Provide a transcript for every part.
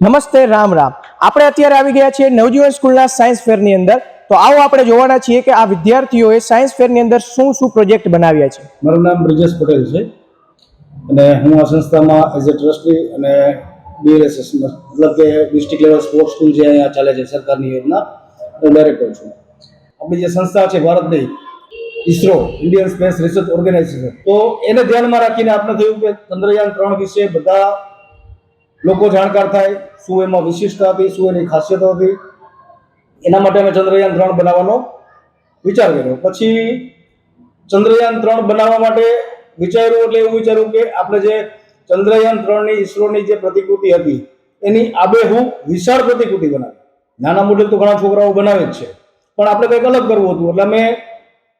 નમસ્તે, રામ રામ. આપણે અત્યારે આવી ગયા છીએ નવજીવન સ્કૂલના સાયન્સ ફેરની અંદર. તો આવો આપણે જોવાના છીએ કે આ વિદ્યાર્થીઓએ સાયન્સ ફેરની અંદર શું શું પ્રોજેક્ટ બનાવ્યા છે. મારું નામ બ્રિજેશ પટેલ છે. અને હું આ સંસ્થામાં એઝ એ ટ્રસ્ટી અને ડીએલએસએસ મતલબ કે ડિસ્ટ્રિક્ટ લેવલ સ્પોર્ટ્સ સ્કૂલ જે અહીંયા ચાલે છે, સરકારની યોજના, હું ડાયરેક્ટર છું. આપણી જે સંસ્થા છે, ભારતની ISRO Indian Space Research Organisation તો એને ધ્યાનમાં રાખીને આપણે થયું કે ચંદ્રયાન ત્રણ વિશે બધા લોકો જાણકાર થાય, શું એમાં વિશિષ્ટતા હતી, શું એની ખાસિયતો હતી. એના માટે અમે ચંદ્રયાન ત્રણ બનાવવાનો વિચાર કર્યો. પછી ચંદ્રયાન ત્રણ બનાવવા માટે વિચાર્યું એટલે એવું વિચાર્યું કે આપણે જે ચંદ્રયાન ત્રણની ઈસરોની જે પ્રતિકૃતિ હતી, એની આબેહૂબ વિશાળ પ્રતિકૃતિ બનાવી નાના મોટે તો ઘણા છોકરાઓ બનાવે જ છે. પણ આપણે કંઈક અલગ કરવું હતું. એટલે મેં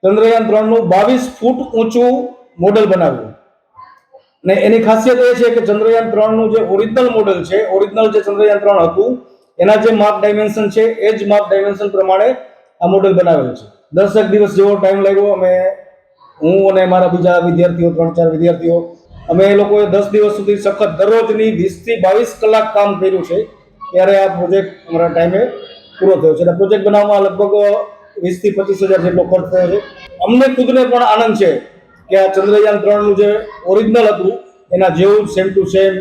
ચંદ્રયાન ત્રણનું બાવીસ ફૂટ ઊંચું મોડલ બનાવ્યું. ને એની ખાસિયત એ છે કે ચંદ્રયાન ત્રણનું જે ઓરિજિનલ મોડેલ છે, ઓરિજિનલ જે ચંદ્રયાન ત્રણ હતું, એના જે માપ ડાયમેન્શન છે, એ જ માપ ડાયમેન્શન પ્રમાણે આ મોડેલ બનાવેલું છે. દસ એક દિવસ જેવો ટાઈમ લાગ્યો, અમે હું અને મારા બીજા વિદ્યાર્થીઓ, ત્રણ ચાર વિદ્યાર્થીઓ, અમે એ લોકોએ દસ દિવસ સુધી સખત દરરોજની વીસથી બાવીસ કલાક કામ કર્યું છે, ત્યારે આ પ્રોજેક્ટ અમારા ટાઈમે પૂરો થયો છે. અને પ્રોજેક્ટ બનાવવામાં લગભગ વીસથી પચીસ હજાર જેટલો ખર્ચ થયો છે. અમને ખુદને પણ આનંદ છે કે આ ચંદ્રયાન ત્રણનું જે ઓરિજિનલ હતું, એના જેવું same to same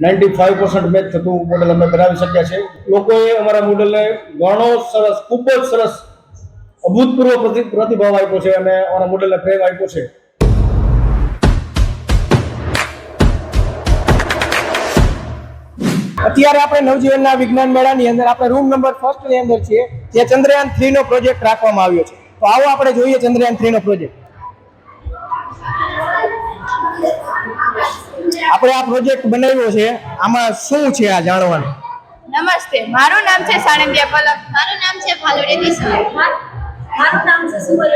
ninety five percent match થતું મોડલ અમે બનાવી શક્યા છે લોકોએ અમારા મોડલને ઘણો સરસ, ખૂબ જ સરસ અભૂતપૂર્વ પ્રતિ- પ્રતિભાવ આપ્યો છે અને અમારા મોડલને પ્રેમ આપ્યો છે. અત્યારે આપણે નવજીવનના વિજ્ઞાન મેળાની અંદર, આપણે રૂમ નંબર ફર્સ્ટની અંદર છીએ જ્યાં ચંદ્રયાન થ્રી નો પ્રોજેક્ટ રાખવામાં આવ્યો છે. તો આવો આપણે જોઈએ ચંદ્રયાન થ્રી નો પ્રોજેક્ટ આપણે આ પ્રોજેક્ટ બનાવ્યો છે આમાં શું છે આ જાણવાનું? નમસ્તે મારું નામ છે સાણંદિયા પલક. મારું નામ છે ભાલુડી દિશા મારું નામ છે સુમલ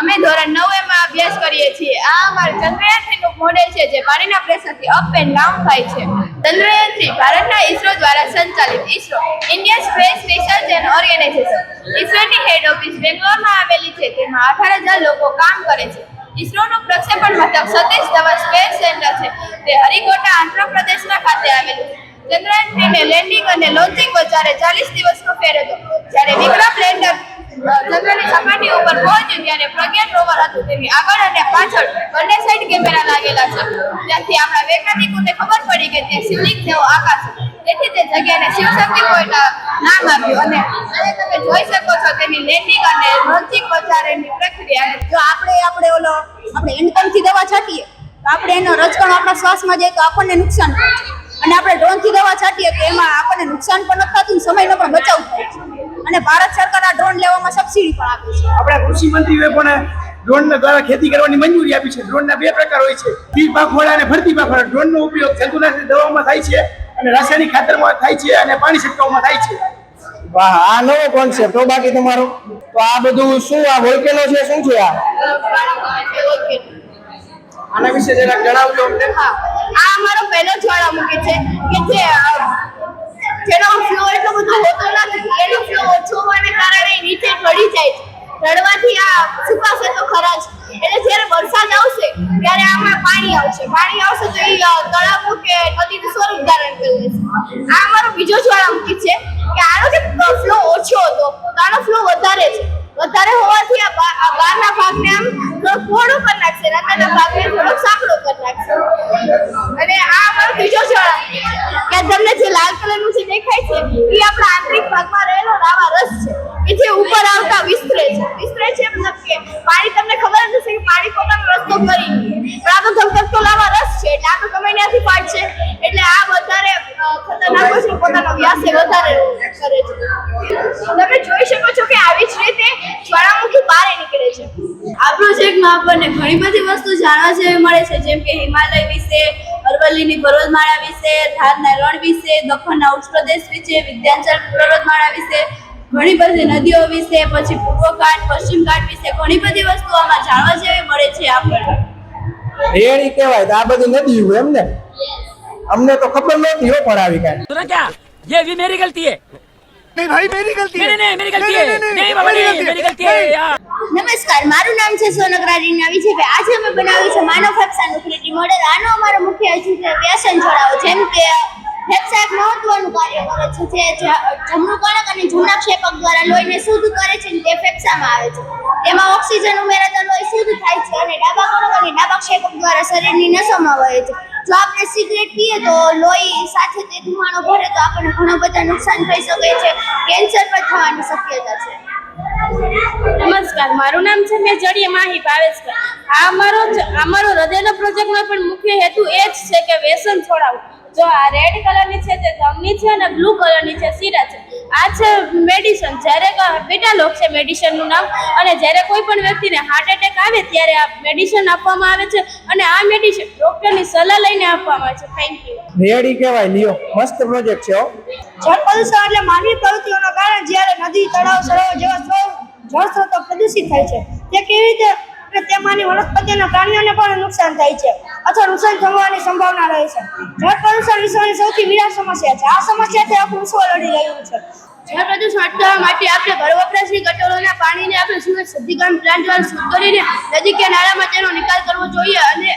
અમે ધોરણ 9 માં અભ્યાસ કરીએ છીએ. આ અમારું ચંદ્રયાન 3 નું મોડેલ છે જે પાણીના પ્રેશરથી અપ એન્ડ ડાઉન થાય છે. ચંદ્રયાન થ્રી ભારતના ઈસરો દ્વારા સંચાલિત ISRO Indian Space Research and Organisation ઈસરોની head office બેંગ્લોરમાં આવેલી છે તેમાં અઢાર હજાર લોકો કામ કરે છે. ઈસરોનું પ્રક્ષેપણ મથક સતીશ ધવન સ્પેસ સેન્ટર છે. તે હરિકોટા આંધ્રપ્રદેશના ખાતે આવેલું છે. ચંદ્રયાન થ્રીને લેન્ડિંગ અને લોન્ચિંગ વચ્ચે 40 દિવસનો ફેર હતો. જ્યારે વિક્રમ લેન્ડર ચંદ્રની સપાટી ઉપર પહોંચ્યું ત્યારે પ્રજ્ઞાન રોવર હતું. તેની આગળ અને પાછળ બંને સાઈડ કેમેરા લાગેલા છે. ત્યાંથી આપણા વૈજ્ઞાનિકોને ખબર પડી કે તે શિવલિંગ જેવો આકાશ છે તેથી તે જગ્યાને શિવશક્તિ પોઈન્ટ નામ આપ્યું અને તમે જોઈ શકો છો તેની લેન્ડિંગ અને લોન્ચિંગ વચારેની પ્રક્રિયા જો આપણે આપણે ઓલો આપણે એન્ડકમથી દવા છાંટીએ, તો આપણે એનો રજકણ આપણા શ્વાસમાં જાય તો આપણને નુકસાન અને આપણે ડ્રોનથી દવા છાંટીએ તો એમાં આપણને નુકસાન પણ નથી થતું સમયનો પણ બચાવ થાય છે. અને ભારત સરકાર આ ડ્રોન લેવામાં સબસિડી પણ આપે છે. આપણા કૃષિ મંત્રીએ પણ ડ્રોન દ્વારા ખેતી કરવાની મંજૂરી આપી છે. ડ્રોનના બે પ્રકાર હોય છે. બી પાકવાળા અને ભરતી પાકવાળા ડ્રોનનો ઉપયોગ જંતુનાશક દવામાં થાય છે. અને રાસાયણિક ખાતરમાં થાય છે અને પાણી છંટકાવમાં થાય છે. વાહ આ નવો કોન્સેપ્ટ તો બાકી તમારો. તો આ બધું શું આ વોલ્કેનો છે શું છે આ? આના વિશે જરાક જણાવજો અમને. હા આ અમારો પહેલો જ્વાળામુખી છે કે જે જેનો ફ્લો એટલો બધો હોતો નથી એનો ફ્લો ઓછો હોવાને કારણે એ નીચે પડી જાય છે. ચડવાથી આ સુકાશે તો ખરા જ. એટલે જ્યારે વરસાદ આવશે, ત્યારે આમાં પાણી આવશે. પાણી આવશે તો એ તળાવો કે નદીનું સ્વરૂપ ધારણ કરી લેશે. આ અમારો બીજો જ્વાળામુખી છે કે આનો જે ફ્લો ઓછો હતો, તો આનો ફ્લો વધારે છે. વધારે હોવાથી આ બહારના ભાગને આમ થોડો પહોળો કરી નાખશે અને અંદરના ભાગને થોડો સાંકડો કરી નાખશે. અને આ અમારો બીજો જ્વાળામુખી છે. કે તમને જે લાલ કલરનું જે દેખાય છે એ આપણા આંતરિક ભાગમાં રહેલો લાવા રસ છે. કે ઉપર આવતા વિસ્તરે છે. વિસ્તરે છે મતલબ કે પાણી તમને ખબર જ હશે કે પાણી પોતાનો રસ્તો કરી પણ આ તો ધબધબતો લાવા રસ છે, એટલે આ તો તમે ત્યાંથી ફાટશે એટલે આ વધારે ખતરનાક છે પોતાનો વ્યાસ વધારે કરે છે. તમે જોઈ શકો છો કે આવી જ રીતે જ્વાળામુખી બહાર નીકળે છે. આ પ્રોજેક્ટમાં આપણને ઘણી બધી વસ્તુ જાણવા જેવી મળે છે, જેમ કે હિમાલય વિશે, અરવલ્લીની પર્વતમાળા વિશે, ધારના રણ વિશે, દખણના ઉચ્ચ પ્રદેશ વિશે, વિદ્યાંચલ પર્વતમાળા વિશે ઘણી બધી નદીઓ વિશે પછી પૂર્વ ઘાટ પશ્ચિમ ઘાટ વિશે ઘણી બધી વસ્તુ આમાં જાણવા જેવી મળે છે આપણને. રેડી કહેવાય તો આ બધી નદીઓ એમ ને? અમને તો ખબર નહોતી હો પણ આવી કાંઈ. તો ક્યાં યે વી મેરી ગલતી હે. નહીં ભાઈ મેરી ગલતી નહીં નહીં મેરી ગલતી હે. નહીં બાબા નહીં મેરી ગલતી હે નમસ્કાર મારું નામ છે સોનકરા રીના વિજયભાઈ આજે અમે બનાવ્યું છે માનવ ફેફસાનું થ્રીડી મોડેલ આનો અમારો મુખ્ય છે વ્યાસન જોડાવો. જેમ કે ફેફસા મહત્વનું કાર્ય કરે છે જે જમણું કણક અને જમણા ક્ષેપક દ્વારા લોહીને શુદ્ધ કરે છે અને તે ફેફસામાં આવે છે. તેમાં ઓક્સિજન ઉમેરાતા લોહી શુદ્ધ થાય છે અને ડાબા કણક અને ડાબા ક્ષેપક દ્વારા શરીરની નસોમાં વહે છે. જો આપણે સિગરેટ પીએ તો લોહી સાથે તે ધુમાડો ભરે તો આપણને ઘણા બધા નુકસાન થઈ શકે છે. કેન્સર પણ થવાની શક્યતા છે. નમસ્કાર, મારું નામ છે મેં જડીએ માહી ભાવેશકર. આ અમારો અમારો હૃદયનો પ્રોજેક્ટનો પણ મુખ્ય હેતુ એ જ છે કે વ્યસન છોડાવવું. જો આ રેડ કલરની છે તે ધમની છે અને બ્લુ કલરની છે શીરા છે. આ છે મેડિસન જ્યારે બેટાલોક છે મેડિસનનું નામ અને જ્યારે કોઈ પણ વ્યક્તિને હાર્ટ એટેક આવે ત્યારે આ મેડિસન આપવામાં આવે છે અને આ મેડિસન ડૉક્ટરની સલાહ લઈને આપવામાં આવે છે. થેન્ક યુ રેડી કહેવાય લિયો. મસ્ત પ્રોજેક્ટ છે હો. જળ પ્રદૂષણ એટલે માનવી પ્રવૃત્તિઓના કારણે જ્યારે નદી તળાવ સરોવર જેવા જળ સ્ત્રોતો પ્રદૂષિત થાય છે. તે કેવી રીતે અને તેમાંની વનસ્પતિના પ્રાણીઓને પણ નુકસાન થાય છે અથવા નુકસાન થવાની સંભાવના રહે છે. જળ પ્રદૂષણ વિશ્વની સૌથી વિરાટ સમસ્યા છે. આ સમસ્યાથી આપણું વિશ્વ લડી રહ્યું છે. જળ પ્રદૂષણ અટકાવવા માટે આપણે ઘર વપરાશની ગટરોના પાણીને આપણે સુરત શુદ્ધિકરણ પ્લાન્ટ દ્વારા શુદ્ધ કરીને નદી કે નાળામાં તેનો નિકાલ કરવો જોઈએ અને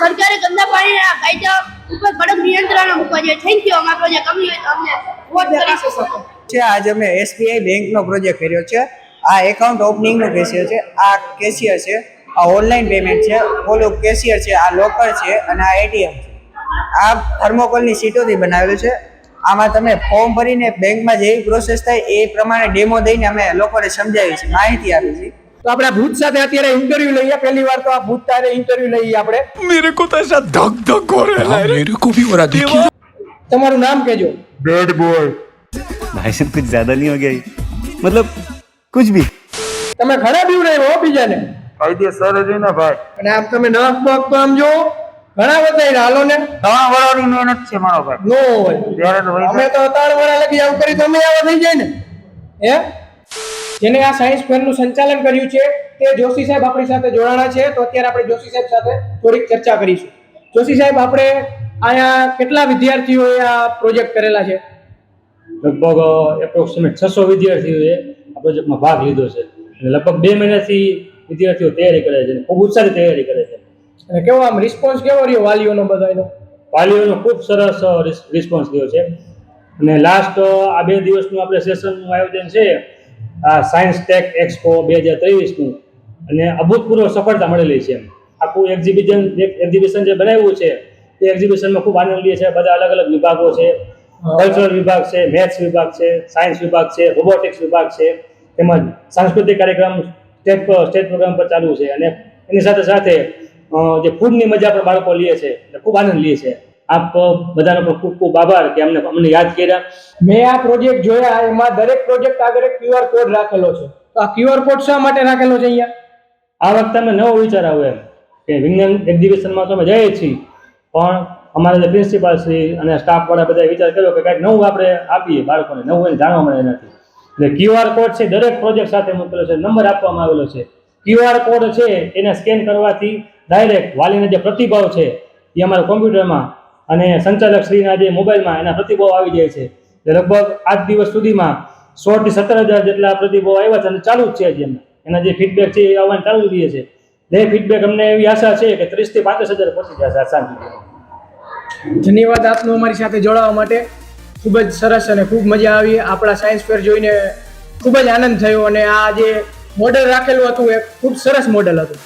સરકારે ગંદા પાણીના કાયદા ઉપર કડક નિયંત્રણ મૂકવા જોઈએ. થેન્ક યુ અમારા પ્રોજેક્ટ અમને અમને વોટ કરી શકો. છે, આજે અમે એસબીઆઈ બેંકનો પ્રોજેક્ટ કર્યો છે. આ એકાઉન્ટ ઓપનિંગનું કેશિયર છે આ કેશિયર છે આ ઓનલાઈન પેમેન્ટ છે ઓલો કેશિયર છે આ લોકર છે અને આ એટીએમ છે. આ થર્મોકોલની સીટોથી બનાવેલું છે. આમાં તમે ફોર્મ ભરીને બેંકમાં જેવી પ્રોસેસ થાય એ પ્રમાણે ડેમો દઈને અમે લોકોને સમજાવી છે માહિતી આપી છે તો આપણે ભૂત સાથે અત્યારે ઇન્ટરવ્યુ લઈએ પહેલી વાર તો આ ભૂત સાથે ઇન્ટરવ્યુ લઈએ આપણે. મેરે કો તો એસા ધક ધક હો રહા હે મેરે કો ભી હો રહા તમારું નામ કહેજો. બેડ બોય ભાઈ સાહેબ કુછ જ્યાદા નહીં હો ગયા મતલબ કુછ ભી. તમે ઘણા બીવડાવ્યો હો બીજાને? કાયદેસર જ ને ભાઈ. અને આમ તમે નખ બખ તો આમ જો ઘણા બધા હાલો ને? ત્રણ વરાની મહેનત છે મારો ભાઈ. નો હોય. અમે તો ત્રણ વળા લગી આવું કરી તો અમે આવા થઈ જાય ને. હે? જેને આ સાયન્સ ફેરનું સંચાલન કર્યું છે તે જોશી સાહેબ આપણી સાથે જોડાણા છે તો અત્યારે આપણે જોશી સાહેબ સાથે થોડીક ચર્ચા કરીશું. જોશી સાહેબ આપણે અહીંયા કેટલા વિદ્યાર્થીઓએ આ પ્રોજેક્ટ કરેલા છે? લગભગ uh, એપ્રોક્સિમેટ છસો વિદ્યાર્થીઓએ પ્રોજેક્ટમાં ભાગ લીધો છે. અને લગભગ બે મહિનાથી વિદ્યાર્થીઓ તૈયારી કરે છે અને ખૂબ ઉત્સાહથી તૈયારી કરે છે. અને કેવો આમ રિસ્પોન્સ કેવો રહ્યો વાલીઓનો બધાનો વાલીઓનો ખૂબ સરસ રિસ્પોન્સ થયો છે. અને લાસ્ટ આ બે દિવસનું આપણે સેશનનું આયોજન છે આ સાયન્સ ટેક એક્સપો બે હજાર ત્રેવીસનું. અને અભૂતપૂર્વ સફળતા મળેલી છે. આખું એક્ઝિબિશન એક્ઝિબિશન જે બનાવ્યું છે તે એક્ઝિબિશનમાં ખૂબ આનંદ લે છે. બધા અલગ અલગ વિભાગો છે. કલ્ચરલ વિભાગ છે મેથ્સ વિભાગ છે સાયન્સ વિભાગ છે રોબોટિક્સ વિભાગ છે. તેમજ સાંસ્કૃતિક કાર્યક્રમ સ્ટેટ સ્ટેજ પ્રોગ્રામ પર ચાલુ છે. અને એની સાથે સાથે જે ફૂડની મજા પણ બાળકો લે છે. એટલે ખૂબ આનંદ લે છે. આપ બધાનો પણ ખૂબ ખૂબ આભાર કે અમને અમને યાદ કર્યા. મેં આ પ્રોજેક્ટ જોયા એમાં દરેક પ્રોજેક્ટ આગળ એક ક્યુઆર કોડ રાખેલો છે. તો આ ક્યુઆર કોડ શા માટે રાખેલો છે અહીંયા? આ વખતે અમે નવો વિચાર આવ્યો એમ કે વિજ્ઞાન એક્ઝિબિશનમાં તો અમે જઈએ છીએ. પણ અમારા જે પ્રિન્સિપાલ શ્રી અને સ્ટાફવાળા બધા વિચાર કર્યો કે કાંઈક નવું આપણે આપીએ બાળકોને. નવું એને જાણવા મળે એનાથી. એટલે ક્યુઆર કોડ છે, દરેક પ્રોજેક્ટ સાથે મૂકેલો છે, નંબર આપવામાં આવેલો છે. ક્યુઆર કોડ છે, એને સ્કેન કરવાથી ડાયરેક્ટ વાલીના જે પ્રતિભાવ છે, એ અમારા કોમ્પ્યુટરમાં અને સંચાલક શ્રીના જે મોબાઈલમાં એના પ્રતિભાવ આવી જાય છે. લગભગ આજ દિવસ સુધીમાં સોળથી સત્તર હજાર જેટલા પ્રતિભાવ આવ્યા છે અને ચાલુ જ છે હજી એમના. એના જે ફીડબેક છે, એ આવવાનું ચાલુ જ રહે છે. જે ફીડબેક અમને એવી આશા છે કે ત્રીસથી પાંત્રીસ હજાર પહોંચી જશે આ સાંજ સુધીમાં ધન્યવાદ આપનો અમારી સાથે જોડાવા માટે. ખૂબ જ સરસ અને ખૂબ મજા આવી. આપણા સાયન્સ ફેર જોઈને ખૂબ જ આનંદ થયો અને આ જે મોડેલ રાખેલું હતું એ ખૂબ સરસ મોડેલ હતું.